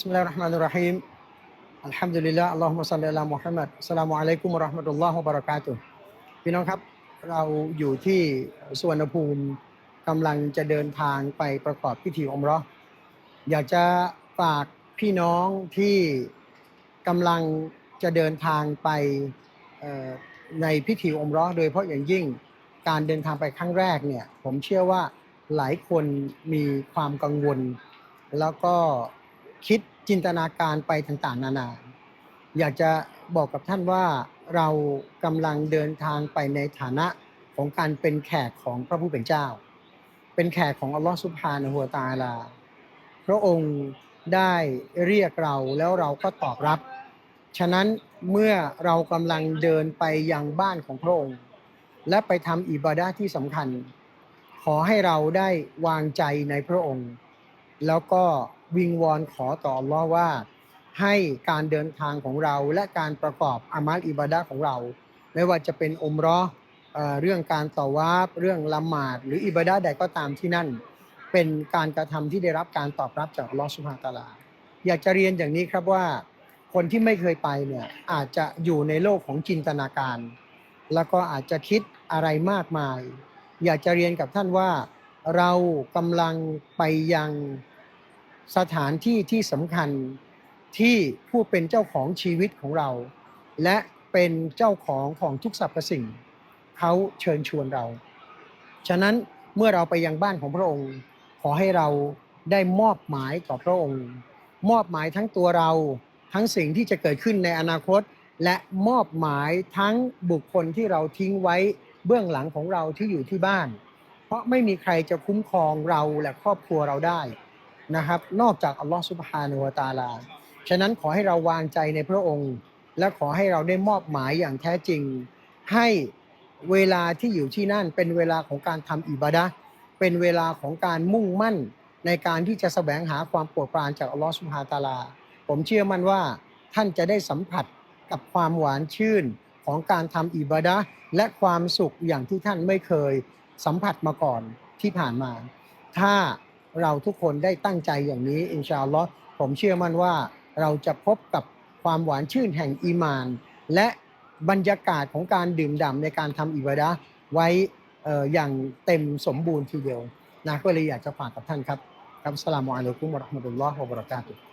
بسم الله الرحمن الرحيم الحمد لله اللهم صل على محمد السلام عليكم ورحمة الله وبركاته พี่น้องครับเราอยู่ที่สุวรรณภูมิกำลังจะเดินทางไปประกอบพิธีอมเราะห์อยากจะฝากพี่น้องที่กำลังจะเดินทางไปเอ่อในพิธีอมเราะห์โดยเฉพาะอย่างยิ่งการเดินทางไปครั้งแรกเนี่ยผมเชื่อว่าหลายคนมีความกังวล แล้วก็คิด จินตนาการไปต่างๆ นานา อยากจะบอกกับท่านว่าเรากำลังเดินทางไปในฐานะของการเป็นแขกของพระผู้เป็นเจ้า เป็นแขกของอัลลอฮฺสุบฮานะฮูวตาลา พระองค์ได้เรียกเราแล้วเราก็ตอบรับ ฉะนั้นเมื่อเรากำลังเดินไปยังบ้านของพระองค์ และไปทำอิบาดะที่สำคัญ ขอให้เราได้วางใจในพระองค์ แล้วก็ วิงวอนขอต่ออัลลอฮ์ว่า ให้การเดินทางของเราและการประกอบอามัลอิบาดะของเรา ไม่ว่าจะเป็นอมรอเอ่อเรื่องการต่อวาบเรื่องละหมาด หรืออิบาดะใดก็ตามที่นั่น เป็นการกระทำที่ได้รับการตอบรับจากอัลลอฮ์สุบฮานตาลา อยากจะเรียนอย่างนี้ครับว่า คนที่ไม่เคยไปเนี่ยอาจจะอยู่ในโลกของจินตนาการ แล้วก็อาจจะคิดอะไรมากมาย อยากจะเรียนกับท่านว่า เรากำลังไปยัง สถานที่ที่สำคัญที่ผู้เป็นเจ้าของชีวิตของเรา และเป็นเจ้าของของทุกสรรพสิ่ง เขาเชิญชวนเรา ฉะนั้นเมื่อเราไปยังบ้านของพระองค์ ขอให้เราได้มอบหมายต่อพระองค์ มอบหมายทั้งตัวเราทั้งสิ่งที่จะเกิดขึ้นในอนาคต และมอบหมายทั้งบุคคลที่เราทิ้งไว้เบื้องหลังของเราที่อยู่ที่บ้าน เพราะไม่มีใครจะคุ้มครองเราและครอบครัวเราได้ นะครับ นอกจากอัลลอฮฺสุบฮานะฮูวะตาลา ฉะนั้นขอให้เราวางใจในพระองค์ และขอให้เราได้มอบหมายอย่างแท้จริง ให้เวลาที่อยู่ที่นั่นเป็นเวลาของการทำอิบาดะเป็นเวลาของการมุ่งมั่นในการที่จะแสวงหาความโปรดปรานจากอัลลอฮฺสุบฮานะฮูวะตาลา ผมเชื่อมั่นว่าท่านจะได้สัมผัสกับความหวานชื่นของการทำอิบาดะและความสุขอย่างที่ท่านไม่เคยสัมผัสมาก่อนที่ผ่านมา ถ้า เราทุกคนได้ตั้งใจอย่างนี้อินชาอัลลอฮ์ผมเชื่อมั่นว่าเราจะพบกับความหวานชื่นแห่งอีมาน และบรรยากาศของการดื่มด่ำในการทำอิบาดะไว้อย่างเต็มสมบูรณ์ทีเดียวนะก็เลยอยากจะฝากกับท่านครับครับสลามุอะลัยกุมวะราะห์มะตุลลอฮ์วะบะเราะกาตุฮ์